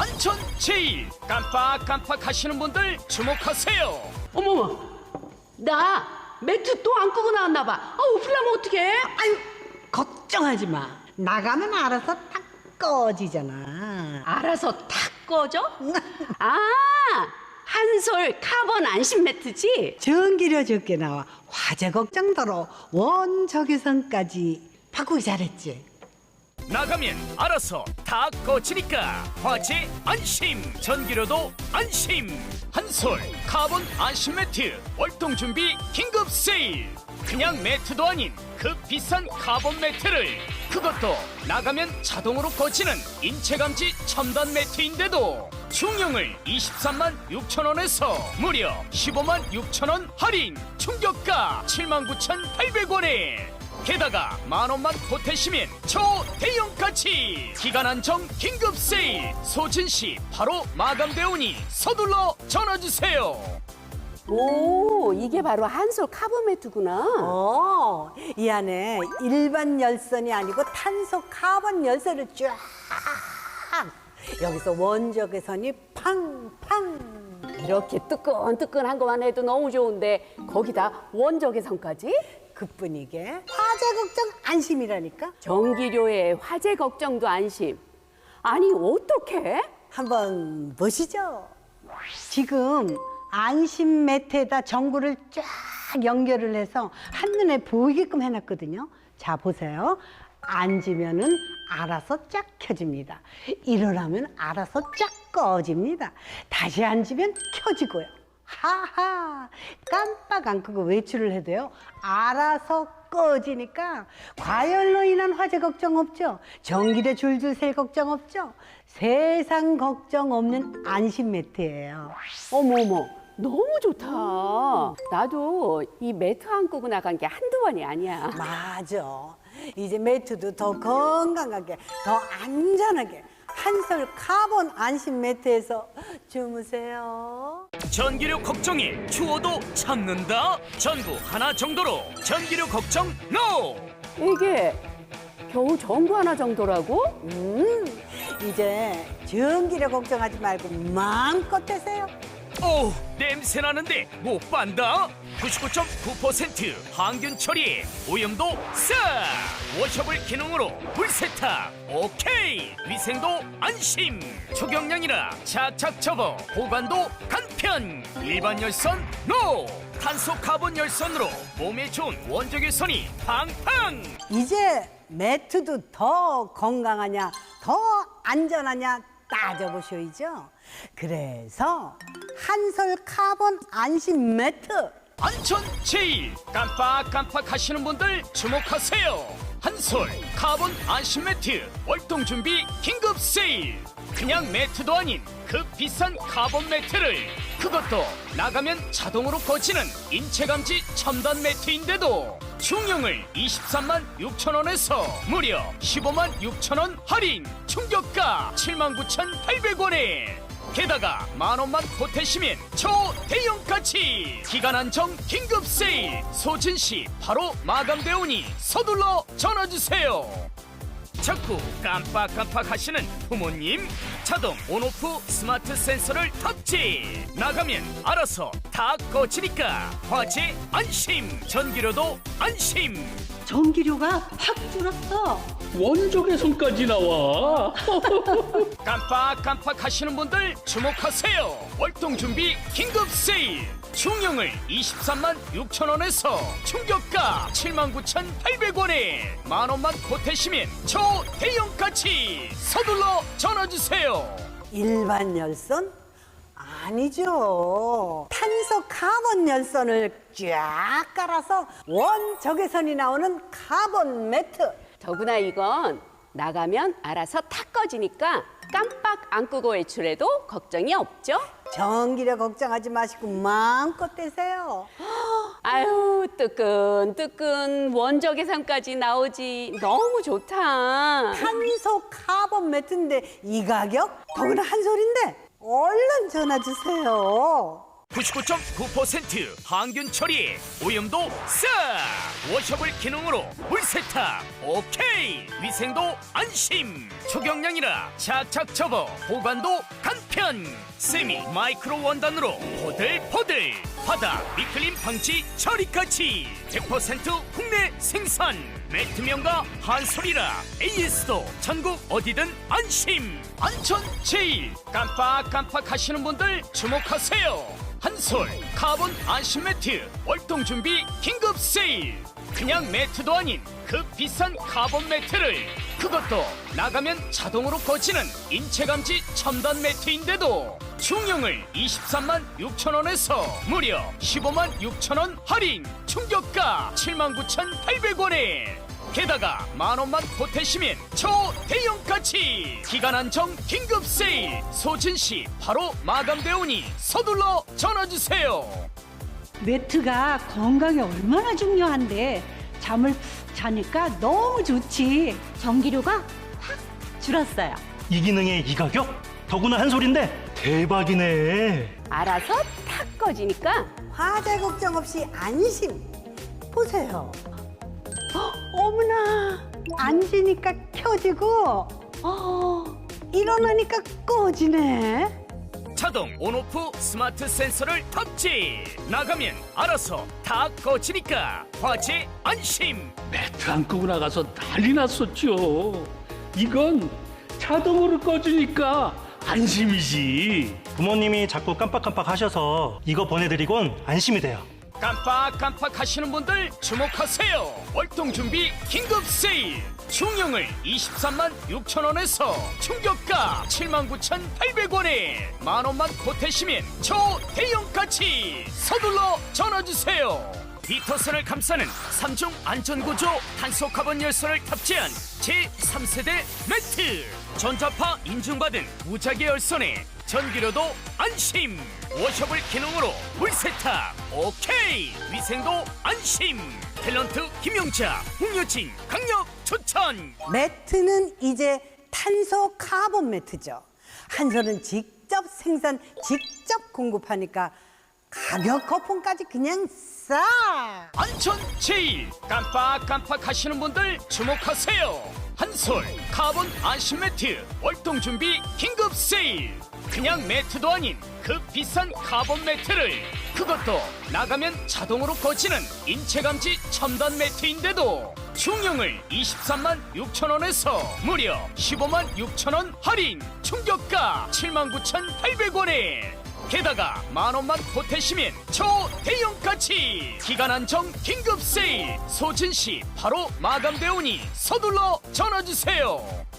안전 제일 깜빡깜빡 하시는 분들 주목하세요. 어머머, 나 매트 또 안 끄고 나왔나 봐. 아, 오플라면 어떡해? 아유, 걱정하지 마. 나가면 알아서 딱 꺼지잖아. 알아서 탁 꺼져? 아, 한솔 카본 안심 매트지? 전기료 적게 나와 화재 걱정더러 원적외선까지 바꾸기 잘했지. 나가면 알아서 다 꺼지니까 화재 안심 전기료도 안심. 한솔 카본 안심 매트 월동 준비 긴급 세일. 그냥 매트도 아닌 그 비싼 카본 매트를. 그것도 나가면 자동으로 꺼지는 인체감지 첨단 매트인데도 중형을 23만 6천 원에서 무려 15만 6천 원 할인. 충격가 7만 9,800원에 게다가 만 원만 보태시면 초대형까지 기간 한정 긴급 세일 소진 씨 바로 마감되오니 서둘러 전화 주세요. 오, 이게 바로 한솔 카본 매트구나. 어, 이 안에 일반 열선이 아니고 탄소 카본 열선을 쫙. 여기서 원적외선이 팡팡. 이렇게 뜨끈뜨끈한 것만 해도 너무 좋은데 거기다 원적외선까지? 그뿐이게 걱정 안심이라니까. 전기료에 화재 걱정도 안심. 아니, 어떡해? 한번 보시죠. 지금 안심 매트에다 전구를 쫙 연결을 해서 한눈에 보이게끔 해놨거든요. 자, 보세요. 앉으면은 알아서 쫙 켜집니다. 일어나면 알아서 쫙 꺼집니다. 다시 앉으면 켜지고요. 하하! 깜빡 안 끄고 외출을 해도요. 알아서 꺼지니까 과열로 인한 화재 걱정 없죠. 전기료 줄줄 셀 걱정 없죠. 세상 걱정 없는 안심 매트예요. 어머어머, 너무 좋다. 나도 이 매트 안 끄고 나간 게 한두 번이 아니야. 맞아. 이제 매트도 더 건강하게, 더 안전하게 한솔 카본 안심 매트에서 주무세요. 전기료 걱정이 추워도 참는다. 전구 하나 정도로 전기료 걱정 NO. 이게 겨우 전구 하나 정도라고? 음, 이제 전기료 걱정하지 말고 마음껏 되세요. 오 냄새 나는데 못 반다. 99.9% 항균 처리 오염도 싹! 워셔블 기능으로 물 세탁 오케이! 위생도 안심! 초경량이라 착착 접어 보관도 간편! 일반 열선 노! 탄소 카본 열선으로 몸에 좋은 원적외선이 팡팡! 이제 매트도 더 건강하냐, 더 안전하냐 따져보셔야죠. 그래서 한솔 카본 안심 매트. 안전 제일 깜빡깜빡 하시는 분들 주목하세요. 한솔 카본 안심 매트 월동 준비 긴급 세일. 그냥 매트도 아닌 그 비싼 카본 매트를 그것도 나가면 자동으로 꺼지는 인체 감지 첨단 매트인데도 중형을 23만 6천 원에서 무려 15만 6천 원 할인. 충격가 7만 9,800원에. 게다가 만 원만 보태시면 초대형까지 기간 한정 긴급 세일. 소진 씨 바로 마감되오니 서둘러 전화 주세요. 자꾸 깜빡깜빡 하시는 부모님 자동 온오프 스마트 센서를 탑재 나가면 알아서 다 꺼지니까 화재 안심 전기료도 안심 전기료가 확 줄었어. 원적의 손까지 나와. 깜빡깜빡 하시는 분들 주목하세요 월동 준비 긴급 세일 중형을 23만 6천 원에서 충격가 7만 9,800원에 만 원만 보태시면 초대형까지 서둘러 전화 주세요 일반 열선? 아니죠. 탄소 카본 열선을 쫙 깔아서 원적외선이 나오는 카본 매트. 더구나 이건 나가면 알아서 탁 꺼지니까 깜빡 안 끄고 외출해도 걱정이 없죠? 전기료 걱정하지 마시고 마음껏 되세요. 아유 뜨끈 뜨끈 원적외선까지 나오지 너무 좋다. 탄소 카본 매트인데 이 가격? 더구나 한 소린데 얼른 전화 주세요. 99.9% 항균 처리 오염도 싹! 워셔블 기능으로 물 세탁 오케이! 위생도 안심! 초경량이라 착착 접어 보관도 간편! 세미 마이크로 원단으로 포들포들 바다 미끌림 방지 처리까지 100% 국내 생산. 매트면과 한솔이라 AS도 전국 어디든 안심 안전 제일. 깜빡깜빡 하시는 분들 주목하세요. 한솔 카본 안심 매트 월동 준비 긴급 세일. 그냥 매트도 아닌 그 비싼 카본 매트를 그것도 나가면 자동으로 꺼지는 인체 감지 첨단 매트인데도 중형을 23만 6천 원에서 무려 15만 6천 원 할인 충격가 7만 9천 8백 원에 게다가 만 원만 보태시면 초대형까지 기간 한정 긴급 세일 소진시 바로 마감되오니 서둘러 전화주세요 매트가 건강에 얼마나 중요한데 잠을 푹 자니까 너무 좋지. 전기료가 확 줄었어요. 이 기능에 이 가격? 더구나 한 소린데 대박이네. 알아서 탁 꺼지니까 화재 걱정 없이 안심. 보세요. 어머나 앉으니까 켜지고 어, 일어나니까 꺼지네. 자동 온오프 스마트 센서를 탑재 나가면 알아서 다 꺼지니까 화재 안심 매트 안 끄고 나가서 난리 났었죠. 이건 자동으로 꺼지니까 안심이지. 부모님이 자꾸 깜빡깜빡 하셔서 이거 보내드리곤 안심이 돼요. 깜빡깜빡 하시는 분들 주목하세요 월동 준비 긴급 세일 중형을 23만 6천 원에서 충격가 7만 9천 8백 원에 만 원만 보태시면 초대형까지 서둘러 전화 주세요 비터선을 감싸는 3중 안전구조 단속 카본 열선을 탑재한 제3세대 매트 전자파 인증받은 무작위 열선에 전기료도 안심. 워셔블 기능으로 물 세탁. 오케이. 위생도 안심. 탤런트 김용자 홍여진 강력 추천. 매트는 이제 탄소 카본 매트죠. 한솔은 직접 생산, 직접 공급하니까 가격 거품까지 그냥 싸. 안전 제일 깜빡깜빡 하시는 분들 주목하세요 한솔 카본 안심 매트 월동 준비 긴급 세일. 그냥 매트도 아닌 그 비싼 카본 매트를. 그것도 나가면 자동으로 꺼지는 인체 감지 첨단 매트인데도 중형을 23만 6천 원에서 무려 15만 6천 원 할인. 충격가 7만 9천 8백 원에 게다가 만 원만 보태시면 초대형까지! 기간 한정 긴급 세일! 소진시 바로 마감되오니 서둘러 전화주세요